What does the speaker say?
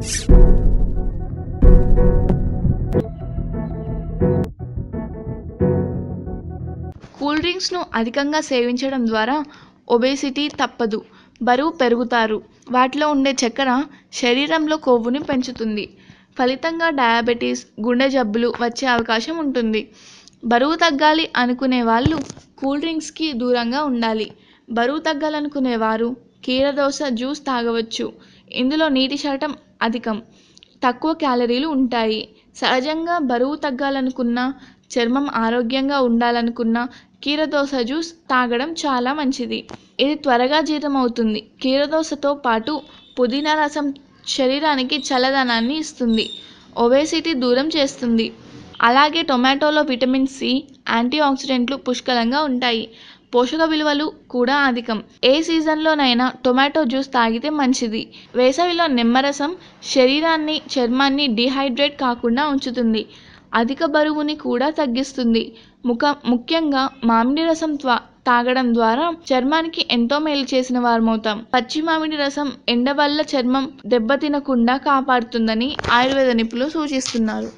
Cool డ్రింక్స్ను అధికంగా సేవించడం ద్వారా ఒబేసిటీ తప్పదు బరువు పెరుగుతారు. వాటిలో ఉండే చక్కెర శరీరంలో కొవ్వుని పెంచుతుంది. ఫలితంగా డయాబెటీస్ గుండె జబ్బులు వచ్చే అవకాశం ఉంటుంది. బరువు తగ్గాలి అనుకునే వాళ్ళు కూల్ డ్రింక్స్కి దూరంగా ఉండాలి. బరువు తగ్గాలనుకునే వారు కీరదోస జ్యూస్ తాగవచ్చు. ఇందులో నీటి శాతం అధికం. తక్కువ క్యాలరీలు ఉంటాయి. సహజంగా బరువు తగ్గాలనుకున్న చర్మం ఆరోగ్యంగా ఉండాలనుకున్న కీరదోస జ్యూస్ తాగడం చాలా మంచిది. ఇది త్వరగా జీర్ణమవుతుంది. కీరదోసతో పాటు పుదీనా రసం శరీరానికి చల్లదనాన్ని ఇస్తుంది. ఒబేసిటీ దూరం చేస్తుంది. అలాగే టొమాటోలో విటమిన్ సి యాంటీ ఆక్సిడెంట్లు పుష్కలంగా ఉంటాయి. పోషక విలువలు కూడా అధికం. ఏ సీజన్లోనైనా టొమాటో జ్యూస్ తాగితే మంచిది. వేసవిలో నిమ్మరసం శరీరాన్ని చర్మాన్ని డిహైడ్రేట్ కాకుండా ఉంచుతుంది. అధిక బరువుని కూడా తగ్గిస్తుంది. ముఖ ముఖ్యంగా మామిడి రసం త్వా తాగడం ద్వారా చర్మానికి ఎంతో మేలు చేసిన వారమవుతాం. పచ్చి మామిడి రసం ఎండ వల్ల చర్మం దెబ్బతినకుండా కాపాడుతుందని ఆయుర్వేద నిపుణులు సూచిస్తున్నారు.